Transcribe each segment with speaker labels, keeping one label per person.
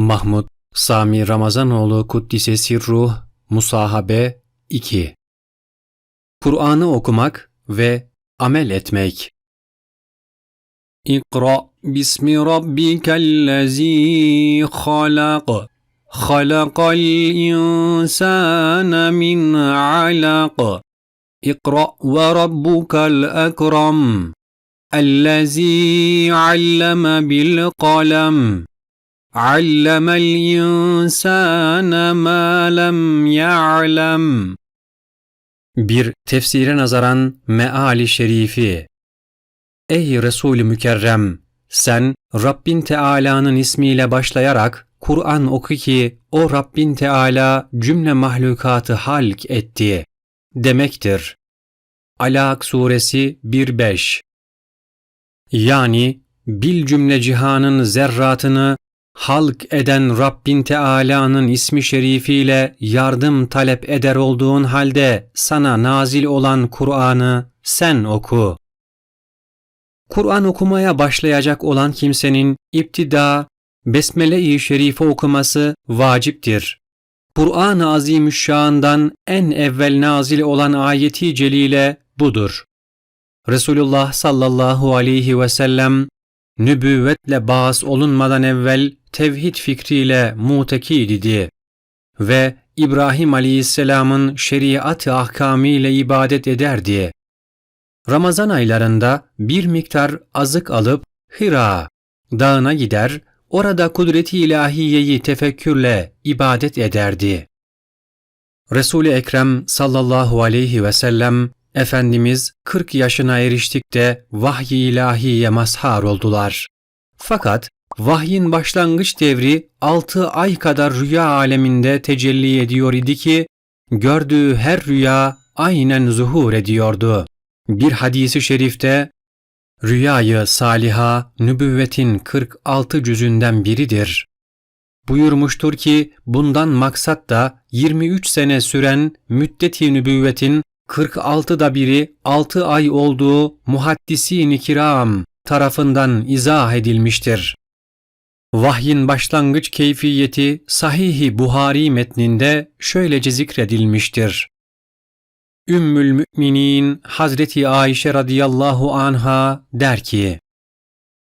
Speaker 1: Mahmud Sami Ramazanoğlu Kuddise Sirruh Musahabe 2 Kur'an'ı okumak ve amel etmek. İkra bismi rabbikellezî halak. Halakal insâne min alak. İkra ve rabbukel ekrem. الذي علم بالقلم علم الإنسان ما لم يعلم Bir tefsire nazaran meali şerifi Ey Resul-i Mükerrem! Sen Rabbin Teala'nın ismiyle başlayarak Kur'an oku ki o Rabbin Teala cümle mahlukatı halk etti demektir. Alak suresi 1-5 yani bil cümle cihanın zerratını halk eden Rabbin Teala'nın ismi şerifiyle yardım talep eder olduğun halde sana nazil olan Kur'an'ı sen oku. Kur'an okumaya başlayacak olan kimsenin iptida Besmele-i Şerife okuması vaciptir. Kur'an-ı Azimüşşan'dan en evvel nazil olan ayeti celile budur. Resulullah sallallahu aleyhi ve sellem nübüvvetle bağız olunmadan evvel tevhid fikriyle mutekid ve İbrahim aleyhisselamın şeriat-ı ahkamı ile ibadet ederdi. Ramazan aylarında bir miktar azık alıp Hira dağına gider, orada kudreti ilahiyeyi tefekkürle ibadet ederdi. Resul-i Ekrem sallallahu aleyhi ve sellem Efendimiz 40 yaşına eriştik de vahiy ilahiye mazhar oldular. Fakat vahyin başlangıç devri 6 ay kadar rüya aleminde tecelli ediyor idi ki gördüğü her rüya aynen zuhur ediyordu. Bir hadisi şerifte rüyayı saliha nübüvvetin 46 cüzünden biridir. Buyurmuştur ki bundan maksat da 23 sene süren müddeti nübüvvetin 46'da biri 6 ay olduğu muhaddisi kiram tarafından izah edilmiştir. Vahyin başlangıç keyfiyeti Sahih-i Buhari metninde şöylece zikredilmiştir. Ümmül Müminin Hazreti Ayşe radıyallahu anha der ki,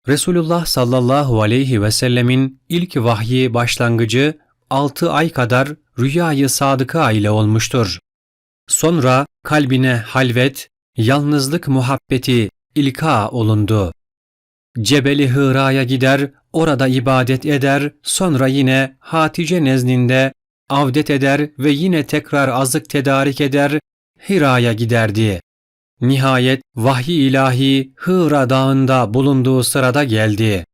Speaker 1: Resulullah sallallahu aleyhi ve sellemin ilk vahyi başlangıcı 6 ay kadar rüyayı sadıka ile olmuştur. Sonra kalbine halvet, yalnızlık muhabbeti ilka olundu. Cebeli Hıra'ya gider, orada ibadet eder, sonra yine Hatice nezdinde avdet eder ve yine tekrar azık tedarik eder, Hira'ya giderdi. Nihayet vahiy ilahi Hıra dağında bulunduğu sırada geldi.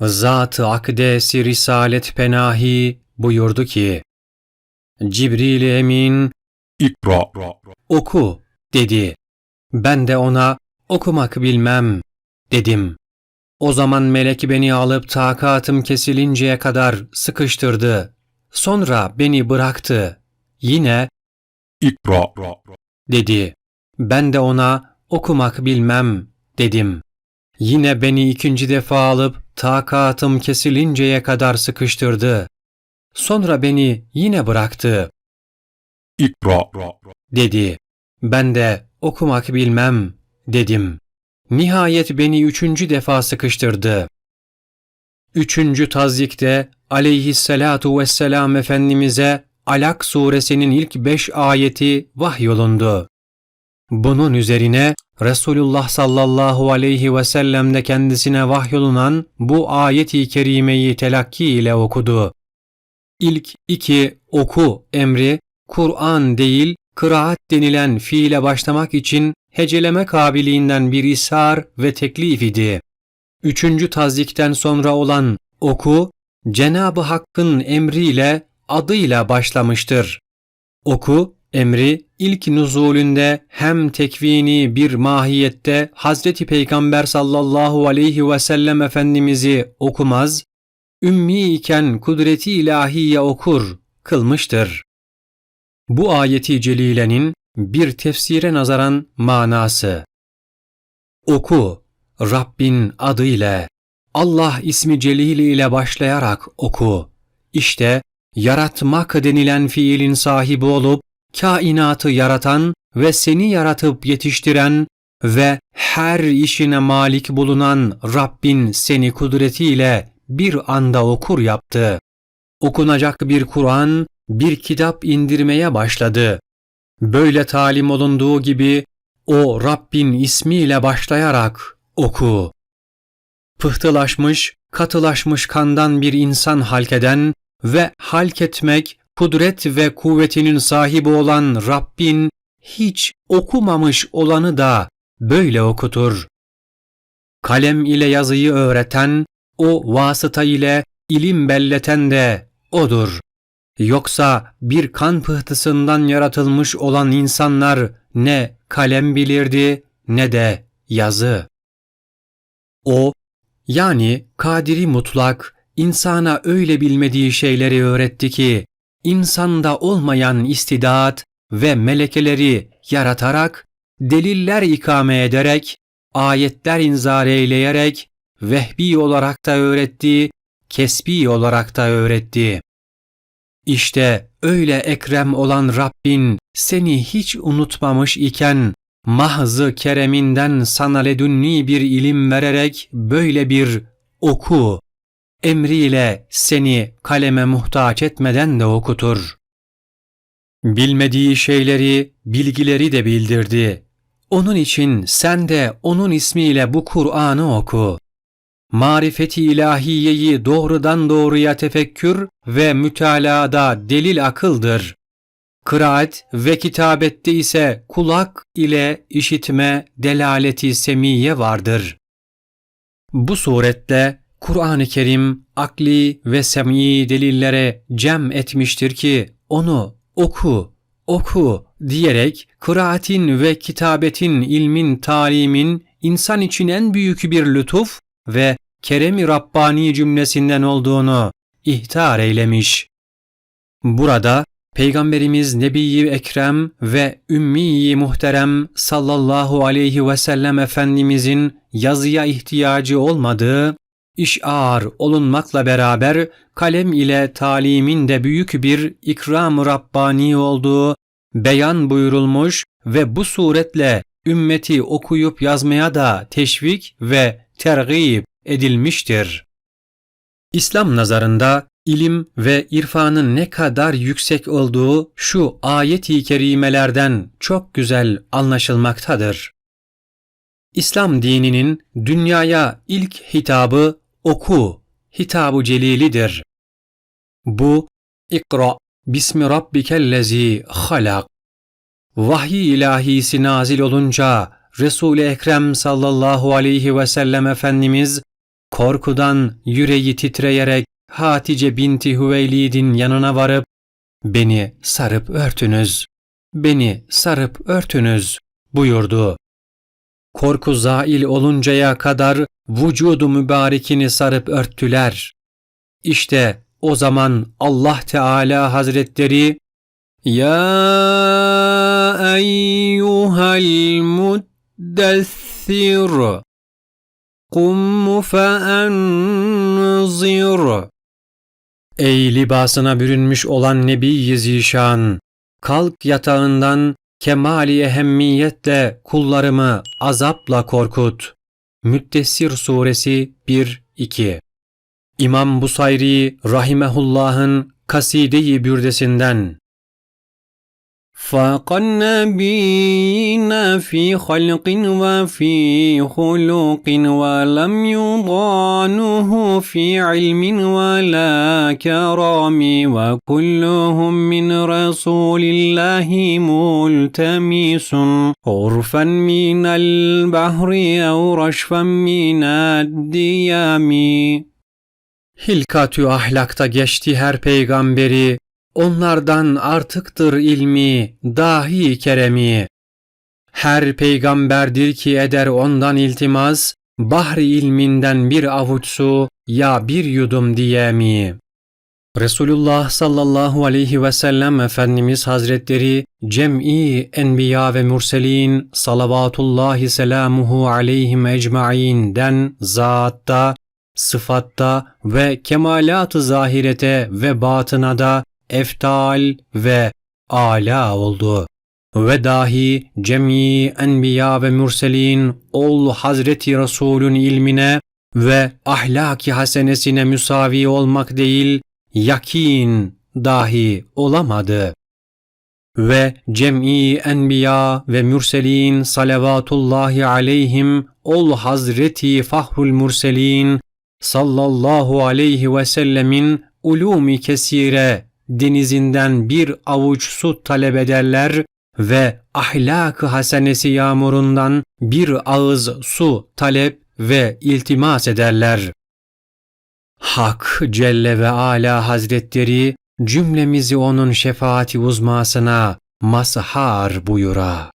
Speaker 1: Zat-ı Akdesi Risalet Penahi buyurdu ki, Cibril Emin
Speaker 2: İkra.
Speaker 1: oku dedi. Ben de ona okumak bilmem dedim. O zaman melek beni alıp takatım kesilinceye kadar sıkıştırdı. Sonra beni bıraktı. Yine
Speaker 2: İkra.
Speaker 1: dedi. Ben de ona okumak bilmem dedim. Yine beni ikinci defa alıp takatım kesilinceye kadar sıkıştırdı. Sonra beni yine bıraktı.
Speaker 2: İkra.
Speaker 1: dedi. Ben de okumak bilmem dedim. Nihayet beni üçüncü defa sıkıştırdı. Üçüncü tazyikte aleyhissalatu vesselam Efendimiz'e Alak suresinin ilk beş ayeti vahyolundu. Bunun üzerine Resulullah sallallahu aleyhi ve sellem de kendisine vahyolunan bu ayeti kerimeyi telakki ile okudu. İlk iki oku emri Kur'an değil kıraat denilen fiile başlamak için heceleme kabiliğinden bir ishar ve teklif idi. Üçüncü tazdikten sonra olan oku, Cenab-ı Hakk'ın emriyle adıyla başlamıştır. Oku, emri ilk nuzulünde hem tekvini bir mahiyette Hazreti Peygamber sallallahu aleyhi ve sellem Efendimiz'i okumaz, ümmi iken kudreti ilahiye okur, kılmıştır. Bu ayeti celilenin bir tefsire nazaran manası. Oku, Rabbin adıyla, Allah ismi celili ile başlayarak oku. İşte yaratmak denilen fiilin sahibi olup kainatı yaratan ve seni yaratıp yetiştiren ve her işine malik bulunan Rabbin seni kudretiyle bir anda okur yaptı. Okunacak bir Kur'an, bir kitap indirmeye başladı. Böyle talim olunduğu gibi o Rabbin ismiyle başlayarak oku. Pıhtılaşmış, katılaşmış kandan bir insan halkeden ve halketmek kudret ve kuvvetinin sahibi olan Rabbin hiç okumamış olanı da böyle okutur. Kalem ile yazıyı öğreten, o vasıta ile ilim belleten de odur. Yoksa bir kan pıhtısından yaratılmış olan insanlar ne kalem bilirdi ne de yazı. O, yani kadiri mutlak, insana öyle bilmediği şeyleri öğretti ki, insanda olmayan istidat ve melekeleri yaratarak, deliller ikame ederek, ayetler inzar eyleyerek, vehbi olarak da öğretti, kesbi olarak da öğretti. İşte öyle ekrem olan Rabbin seni hiç unutmamış iken mahzı kereminden sana ledünni bir ilim vererek böyle bir oku emriyle seni kaleme muhtaç etmeden de okutur. Bilmediği şeyleri, bilgileri de bildirdi. Onun için sen de onun ismiyle bu Kur'an'ı oku. Marifeti ilahiyeyi doğrudan doğruya tefekkür ve mütalaada delil akıldır. Kıraat ve kitabette ise kulak ile işitme delaleti semiye vardır. Bu suretle Kur'an-ı Kerim akli ve sem'i delillere cem etmiştir ki onu oku, oku diyerek kıraatin ve kitabetin ilmin talimin insan için en büyük bir lütuf ve kerem-i Rabbani cümlesinden olduğunu ihtar eylemiş. Burada Peygamberimiz Nebi-i Ekrem ve Ümmi-i Muhterem sallallahu aleyhi ve sellem Efendimizin yazıya ihtiyacı olmadığı, işar olunmakla beraber kalem ile talimin de büyük bir ikram-ı Rabbani olduğu beyan buyurulmuş ve bu suretle ümmeti okuyup yazmaya da teşvik ve tergib edilmiştir. İslam nazarında ilim ve irfanın ne kadar yüksek olduğu şu ayet-i kerimelerden çok güzel anlaşılmaktadır. İslam dininin dünyaya ilk hitabı oku, hitabı celilidir. Bu İkra bismi rabbikellezi halak. Vahiy ilahisi nazil olunca Resul-i Ekrem sallallahu aleyhi ve sellem Efendimiz korkudan yüreği titreyerek Hatice binti Hüveylid'in yanına varıp beni sarıp örtünüz, beni sarıp örtünüz buyurdu. Korku zail oluncaya kadar vücudu mübarekini sarıp örttüler. İşte o zaman Allah Teala Hazretleri Ya eyyuhel muddessir kum feenzir Ey libasına bürünmüş olan Nebi Zişan, kalk yatağından kemali ehemmiyetle kullarımı azapla korkut. Müddessir suresi 1-2 İmam Busayri rahimehullah'ın kaside-i bürdesinden فاق النبيين في خلق وفي خلق ولم يضانه في علم ولا كرام وكلهم من رسول الله ملتمس عرفا من البحر أو رشفا من الديام Hilkatü ahlakta geçti her peygamberi, onlardan artıktır ilmi, dahi keremi. Her peygamberdir ki eder ondan iltimas, bahri ilminden bir avuç su ya bir yudum diye mi? Resulullah sallallahu aleyhi ve sellem Efendimiz Hazretleri cem'i enbiya ve murselin salavatullahi selamuhu aleyhim ecma'in den zatta sıfatta ve kemalat-ı zahirete ve batına da eftal ve ala oldu. Ve dahi cemi enbiya ve mürselin ol Hazreti Resulün ilmine ve ahlaki hasenesine müsavi olmak değil, yakin dahi olamadı. Ve cem'i enbiya ve mürselin salavatullahi aleyhim ol Hazreti Fahrul Mürselin sallallahu aleyhi ve sellemin ulumi kesire denizinden bir avuç su talep ederler ve ahlak-ı hasenesi yağmurundan bir ağız su talep ve iltimas ederler. Hak Celle ve Ala Hazretleri cümlemizi onun şefaati uzmasına mazhar buyura.